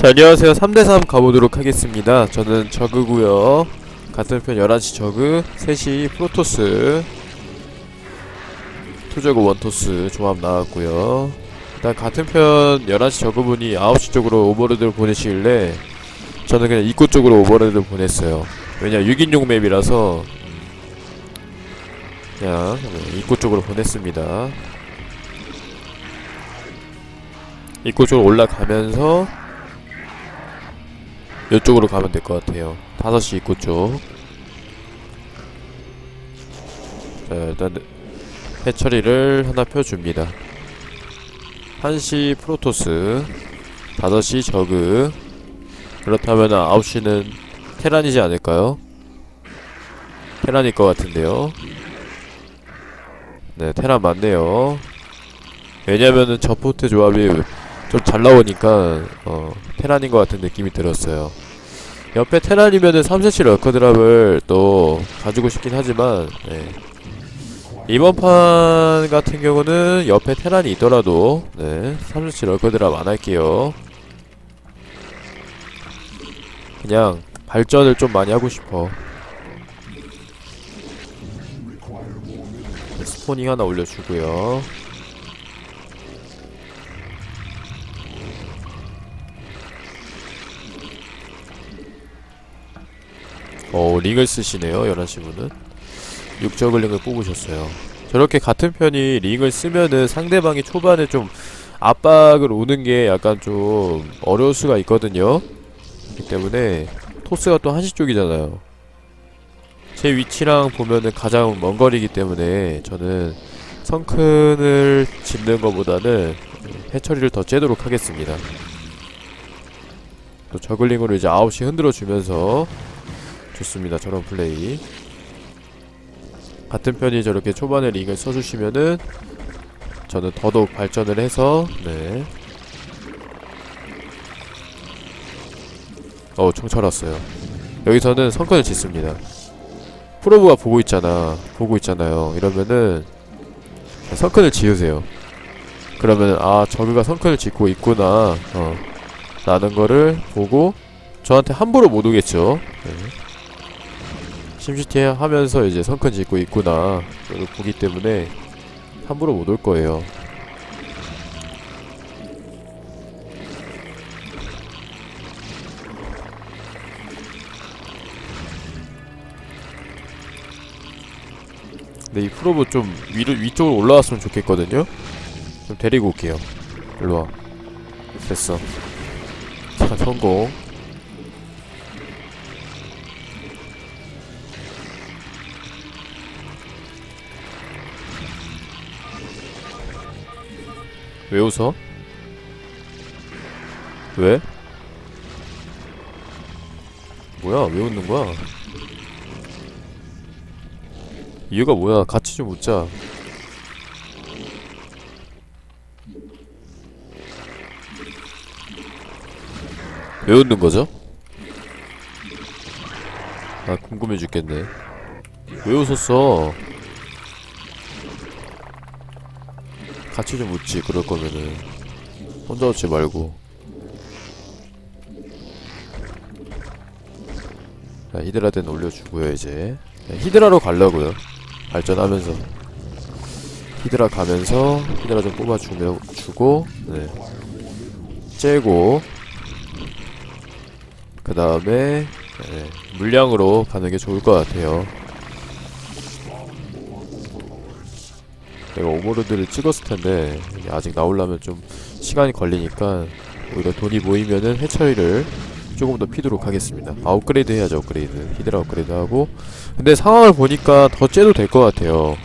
자 안녕하세요. 3대3 가보도록 하겠습니다. 저는 저그고요. 같은 편 11시 저그 3시 프로토스 투저그 원토스 조합 나왔고요. 일단 같은 편 11시 저그분이 9시 쪽으로 오버로드를 보내시길래 저는 그냥 입구 쪽으로 오버로드를 보냈어요. 왜냐 6인용 맵이라서 그냥 입구 쪽으로 보냈습니다. 입구 쪽으로 올라가면서 이쪽으로 가면 될 것 같아요. 5시 입구 쪽. 자, 일단 해처리를 하나 펴줍니다. 1시 프로토스, 5시 저그. 그렇다면 9시는 테란이지 않을까요? 테란일 것 같은데요. 네, 테란 맞네요. 왜냐면은 저 포트 조합이 좀 잘 나오니까 어, 테란인 것 같은 느낌이 들었어요. 옆에 테란이면은 3세치 럴커드랍을 또 가지고 싶긴 하지만 네. 이번 판 같은 경우는 옆에 테란이 있더라도 네, 3세치 럴커드랍 안 할게요. 그냥 발전을 좀 많이 하고 싶어. 스포닝 하나 올려주고요. 어, 링을 쓰시네요, 11시 분은. 육저글링을 뽑으셨어요. 저렇게 같은 편이 링을 쓰면은 상대방이 초반에 좀 압박을 오는 게 약간 좀 어려울 수가 있거든요. 그렇기 때문에 토스가 또 한시 쪽이잖아요. 제 위치랑 보면은 가장 먼 거리이기 때문에 저는 성큰을 짓는 것보다는 해처리를 더 째도록 하겠습니다. 또 저글링으로 이제 9시 흔들어 주면서 좋습니다. 저런 플레이. 같은 편이 저렇게 초반에 링을 써주시면은 저는 더더욱 발전을 해서 네. 어, 총철 왔어요. 여기서는 성권을 짓습니다. 프로브가 보고 있잖아. 보고 있잖아요. 이러면은 성큰을 지으세요. 그러면 아 저그가 성큰을 짓고 있구나. 어. 라는 거를 보고 저한테 함부로 못 오겠죠. 네. 심시티 하면서 이제 성큰 짓고 있구나 를 보기 때문에 함부로 못 올 거예요. 근데 이 프로브 좀 위로 위쪽으로 올라왔으면 좋겠거든요. 좀 데리고 올게요. 일로 와. 됐어. 자 성공. 왜 웃어? 왜? 뭐야? 왜 웃는 거야? 이유가 뭐야? 같이 좀 웃자. 왜 웃는 거죠? 아 궁금해 죽겠네. 왜 웃었어? 같이 좀 웃지 그럴 거면은. 혼자 웃지 말고. 자 히드라 덴 올려주고요 이제. 네, 히드라로 가려고요. 발전하면서. 히드라 가면서 히드라 좀 뽑아주며 주고 네. 째고. 그 다음에 네, 물량으로 가는 게 좋을 것 같아요 내가 오버로드를 찍었을 텐데 아직 나오려면 좀 시간이 걸리니까 오히려 돈이 모이면은 해처리를 조금 더 피도록 하겠습니다. 아, 업그레이드 해야죠, 업그레이드. 히드라 업그레이드 하고. 근데 상황을 보니까 더 째도 될 것 같아요.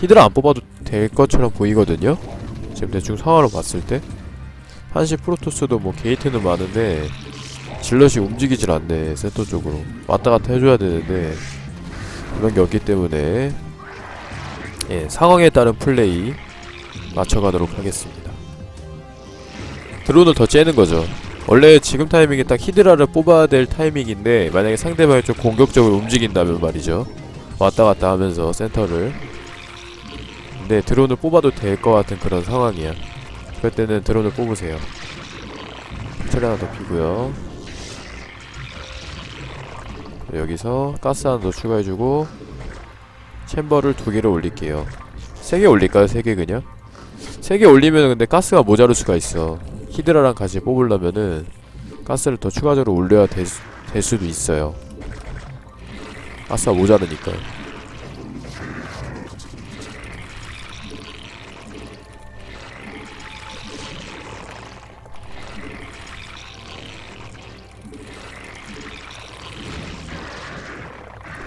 히드라 안 뽑아도 될 것처럼 보이거든요? 지금 대충 상황을 봤을 때. 한시 프로토스도 뭐 게이트는 많은데, 질럿이 움직이질 않네, 센터 쪽으로. 왔다 갔다 해줘야 되는데, 그런 게 없기 때문에, 예, 상황에 따른 플레이 맞춰가도록 하겠습니다. 드론을 더 째는 거죠. 원래 지금 타이밍에 딱 히드라를 뽑아야 될 타이밍인데 만약에 상대방이 좀 공격적으로 움직인다면 말이죠. 왔다 갔다 하면서 센터를 근데 드론을 뽑아도 될 것 같은 그런 상황이야. 그럴 때는 드론을 뽑으세요. 해처리 하나 더 피고요 여기서 가스 하나 더 추가해주고 챔버를 두 개를 올릴게요 세 개 올릴까요? 세 개 그냥? 세 개 올리면 근데 가스가 모자랄 수가 있어 히드라랑 같이 뽑으려면은 가스를 더 추가적으로 올려야 될, 수- 될 수도 있어요 가스가 모자르니까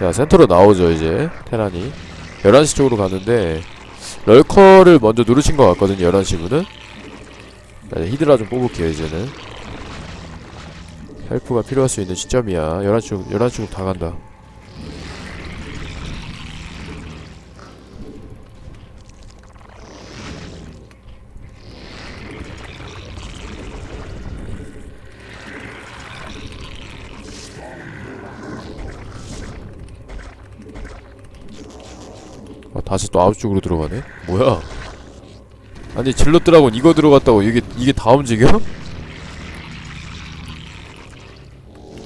자 센터로 나오죠 이제. 테란이. 11시 쪽으로 가는데 럴커를 먼저 누르신 것 같거든요 11시 분은. 자, 이제 히드라 좀 뽑을게요 이제는. 헬프가 필요할 수 있는 시점이야. 11시 쪽 11시 쪽다 간다 다시 또 아웃 쪽으로 들어가네? 뭐야? 아니 질러 드라곤 이거 들어갔다고 이게 이게 다 움직여?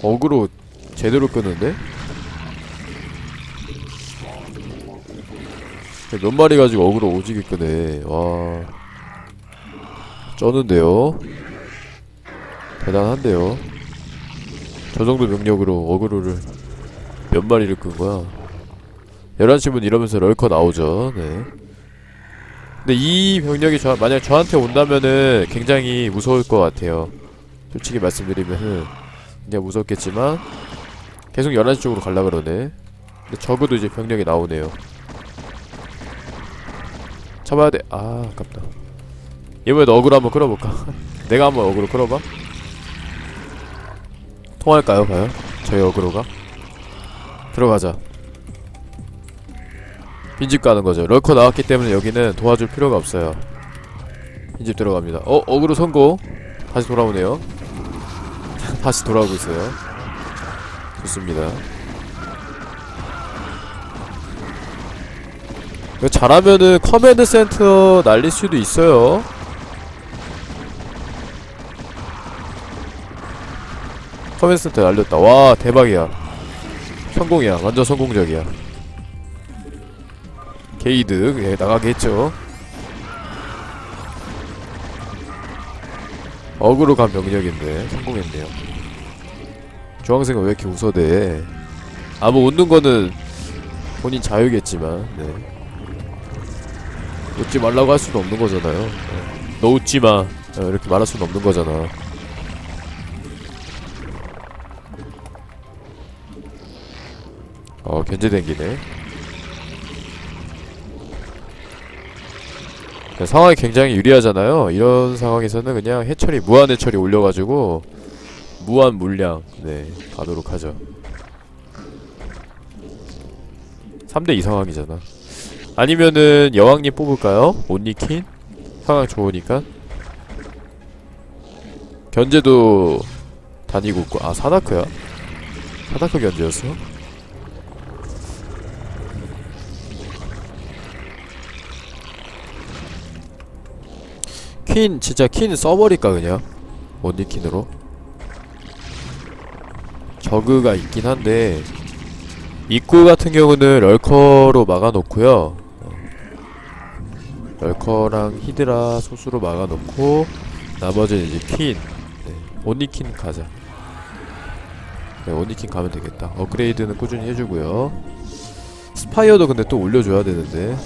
어그로 제대로 끄는데? 몇 마리 가지고 어그로 오지게 끄네 와 쩌는데요 대단한데요 저 정도 병력으로 어그로를 몇 마리를 끈 거야 11시분 이러면서 럴커 나오죠. 네. 근데 이 병력이 저, 만약 저한테 온다면은 굉장히 무서울 것 같아요. 솔직히 말씀드리면은 굉장히 무섭겠지만 계속 11시 쪽으로 갈라 그러네. 근데 적어도 이제 병력이 나오네요. 잡아야 돼. 아, 아깝다. 이번에도 어그로 한번 끌어볼까? 내가 한번 어그로 끌어봐. 통할까요, 과연? 저희 어그로가? 들어가자. 빈집 가는 거죠. 럴커 나왔기 때문에 여기는 도와줄 필요가 없어요. 빈집 들어갑니다. 어, 어그로 성공. 다시 돌아오네요. 다시 돌아오고 있어요. 좋습니다. 이거 잘하면은 커맨드 센터 날릴 수도 있어요. 커맨드 센터 날렸다. 와, 대박이야. 성공이야. 완전 성공적이야. 게이드 예, 나가겠죠. 어그로 간 병력인데 성공했네요. 주황색은 왜 이렇게 웃어대? 아 뭐 웃는 거는 본인 자유겠지만 네. 웃지 말라고 할 수도 없는 거잖아요. 네. 너 웃지마. 어, 이렇게 말할 수는 없는 거잖아. 어 견제댕기네 네, 상황이 굉장히 유리하잖아요. 이런 상황에서는 그냥 해처리 무한 해처리 올려가지고 무한 물량 네 가도록 하죠. 3대2 상황이잖아. 아니면은 여왕님 뽑을까요? 온니킨? 상황 좋으니까. 견제도 다니고 있고 아 사다크야? 사다크 견제였어? 퀸 진짜 퀸 써버릴까 그냥? 원디킨으로? 저그가 있긴 한데 입구 같은 경우는 럴커로 막아놓고요. 어. 럴커랑 히드라 소수로 막아놓고 나머지는 이제 퀸 네. 온니킨 가자. 네, 온니킨 가면 되겠다. 업그레이드는 꾸준히 해주고요. 스파이어도 근데 또 올려줘야 되는데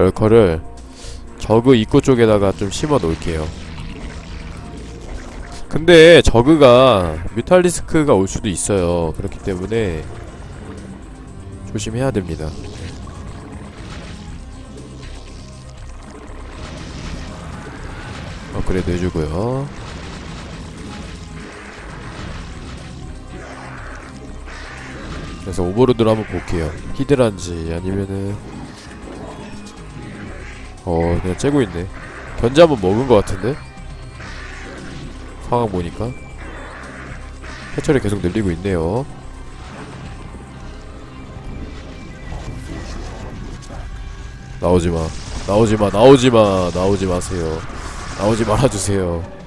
럴커를 저그 입구 쪽에다가 좀 심어 놓을게요. 근데 저그가 뮤탈리스크가 올 수도 있어요. 그렇기 때문에 조심해야 됩니다. 업그레이드 해주고요. 그래서 오버로드를 한번 볼게요. 히드란지 아니면은 어 그냥 째고 있네. 견제 한번 먹은 것 같은데? 상황 보니까. 해철이 계속 늘리고 있네요. 나오지마. 나오지마. 나오지마. 나오지 마세요. 나오지 말아주세요.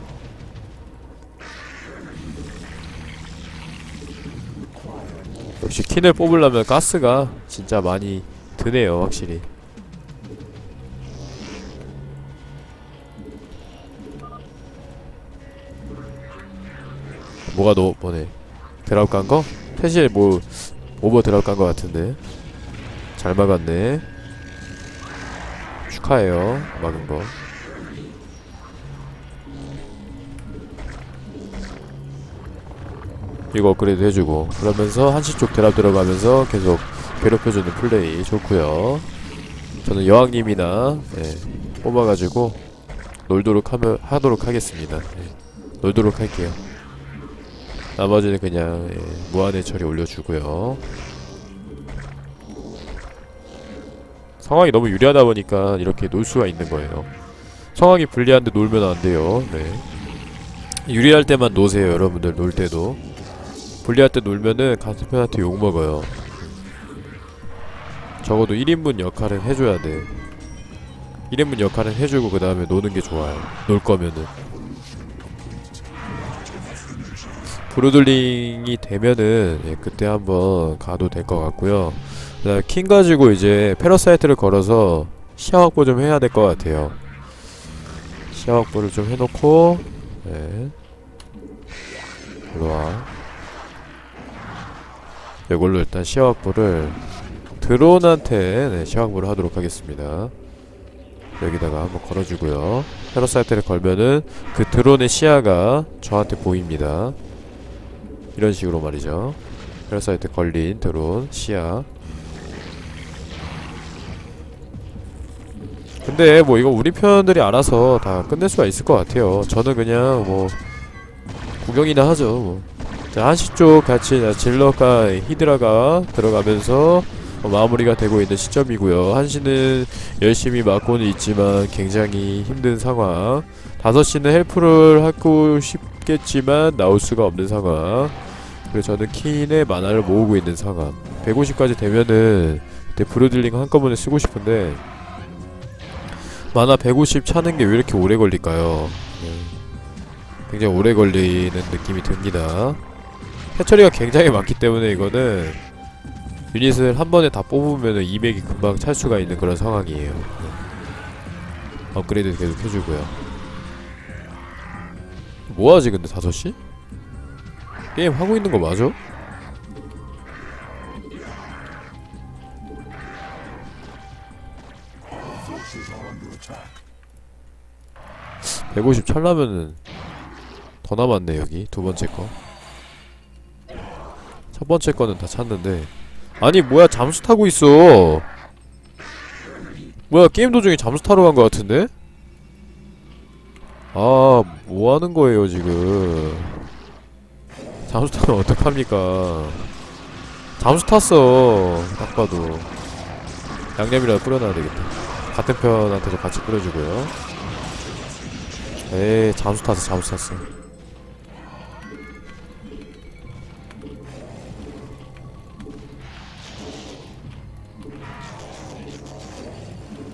역시 킨을 뽑으려면 가스가 진짜 많이 드네요 확실히 뭐가 너 뭐네. 드랍 간 거? 태시에 뭐 오버 드랍 간 거 같은데. 잘 막았네. 축하해요 막은 거. 이거 업그레이드 해주고. 그러면서 한시 쪽 드랍 들어가면서 계속 괴롭혀주는 플레이. 좋고요. 저는 여왕님이나 예, 뽑아가지고 놀도록 하며, 하도록 하겠습니다. 예, 놀도록 할게요 나머지는 그냥 예, 무한의 처리 올려주고요. 상황이 너무 유리하다 보니까 이렇게 놀 수가 있는 거예요. 상황이 불리한데 놀면 안 돼요. 네. 유리할 때만 노세요 여러분들. 놀 때도. 불리할 때 놀면은 같은 편한테 욕먹어요. 적어도 1인분 역할은 해줘야 돼. 1인분 역할은 해주고 그 다음에 노는 게 좋아요. 놀 거면은 브루들링이 되면은 예, 그때 한번 가도 될 것 같고요 킹 가지고 이제 패러사이트를 걸어서 시야 확보 좀 해야 될 것 같아요 시야 확보를 좀 해놓고 네. 일로와 이걸로 일단 시야 확보를 드론한테 네, 시야 확보를 하도록 하겠습니다. 여기다가 한번 걸어주고요. 패러사이트를 걸면은 그 드론의 시야가 저한테 보입니다. 이런 식으로 말이죠. 패러사이트 걸린 드론 시야. 근데 뭐 이거 우리 편들이 알아서 다 끝낼 수가 있을 것 같아요. 저는 그냥 뭐 구경이나 하죠. 뭐. 자 한시 쪽 같이 자, 질러가 히드라가 들어가면서 어, 마무리가 되고 있는 시점이고요. 한시는 열심히 막고는 있지만 굉장히 힘든 상황. 5시는 헬프를 하고 싶 겠지만 나올 수가 없는 상황. 그래서 저는 킨의 만화를 모으고 있는 상황. 150까지 되면은 그때 브루딜링 한꺼번에 쓰고 싶은데 만화 150 차는 게 왜 이렇게 오래 걸릴까요? 네. 굉장히 오래 걸리는 느낌이 듭니다. 해처리가 굉장히 많기 때문에 이거는 유닛을 한 번에 다 뽑으면 200이 금방 찰 수가 있는 그런 상황이에요. 네. 업그레이드 계속 해주고요. 뭐하지 근데 5시? 게임 하고 있는 거 맞아? (150) 찰라면은 더 남았네 여기 두 번째 거. 첫 번째 거는 다 찼는데 아니 뭐야 잠수 타고 있어. 뭐야 게임 도중에 잠수 타러 간 거 같은데? 아 뭐 하는 거예요 지금? 잠수 타면 어떡합니까? 잠수 탔어 딱 봐도 양념이라도 뿌려놔야 되겠다. 같은 편한테도 같이 뿌려주고요. 에이 잠수 타서 잠수 탔어.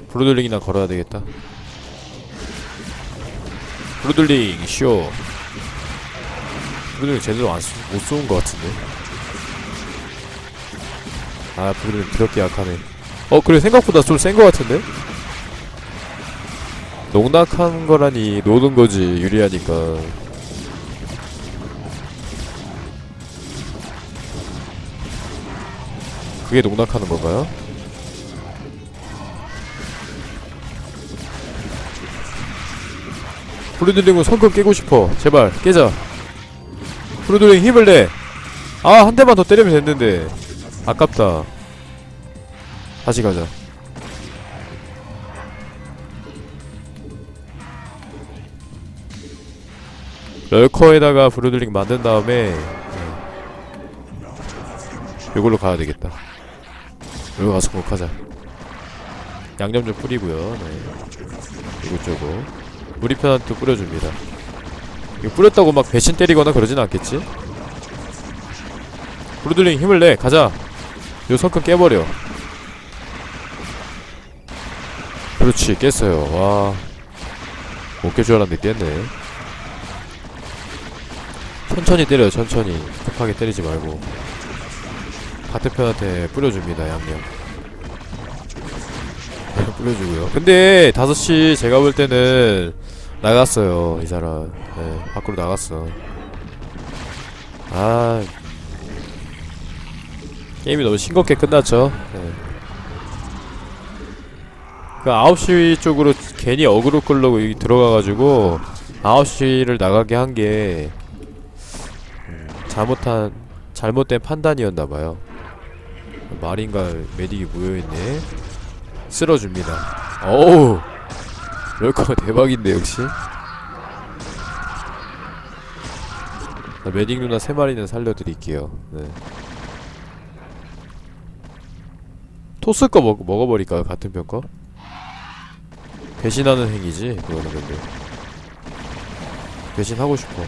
브루들링이나 걸어야 되겠다. 브루들링 쇼. 브루들링 제대로 안 쏘, 못 쏘은 것 같은데. 아 브루들링 그렇게 약하네. 어 그래 생각보다 좀 센 것 같은데. 농락한 거라니 노는 거지 유리하니까. 그게 농락하는 건가요? 브루들링은 성큼 깨고 싶어. 제발 깨자. 브루들링 힘을 내 아 한 대만 더 때리면 됐는데. 아깝다. 다시 가자. 럴커에다가 브루들링 만든 다음에 이걸로 가야 되겠다. 여기 가서 공격하자. 양념 좀 뿌리고요. 네. 이곳저곳 우리 편한테 뿌려줍니다. 이거 뿌렸다고 막 배신 때리거나 그러진 않겠지? 브루들링 힘을 내 가자. 요 성큼 깨버려. 그렇지 깼어요. 와 못 깰 줄 알았는데 깼네. 천천히 때려요 천천히. 급하게 때리지 말고. 바트편한테 뿌려줍니다 양념. 뿌려주고요. 근데 5시 제가 볼 때는 나갔어요 이 사람. 네, 밖으로 나갔어. 아. 게임이 너무 싱겁게 끝났죠? 네. 그 9시 쪽으로 괜히 어그로 끌려고 여기 들어가가지고 9시를 나가게 한게 음, 잘못한 잘못된 판단이었나봐요. 마린과 메딕이 모여있네. 쓸어줍니다. 어우 럴커가 대박인데 역시 자, 메딕 누나 세 마리는 살려드릴게요 네. 토스 거 먹, 먹어버릴까요 같은 편 거? 배신하는 행위지 그거는 근데 배신하고 싶어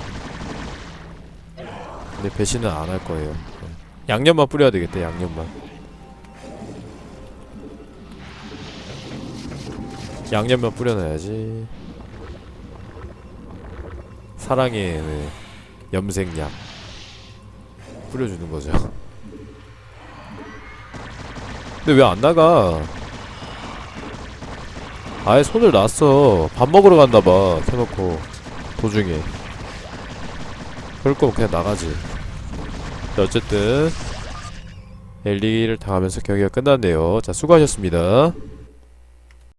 근데 배신은 안 할 거예요 네. 양념만 뿌려야 되겠다 양념만 양념만 뿌려놔야지. 사랑의 네, 염색약 뿌려주는 거죠. 근데 왜 안 나가? 아예 손을 놨어. 밥 먹으러 갔나봐. 켜놓고 도중에. 그럴 거면 그냥 나가지. 자, 어쨌든 엘리를 당하면서 경기가 끝났네요. 자 수고하셨습니다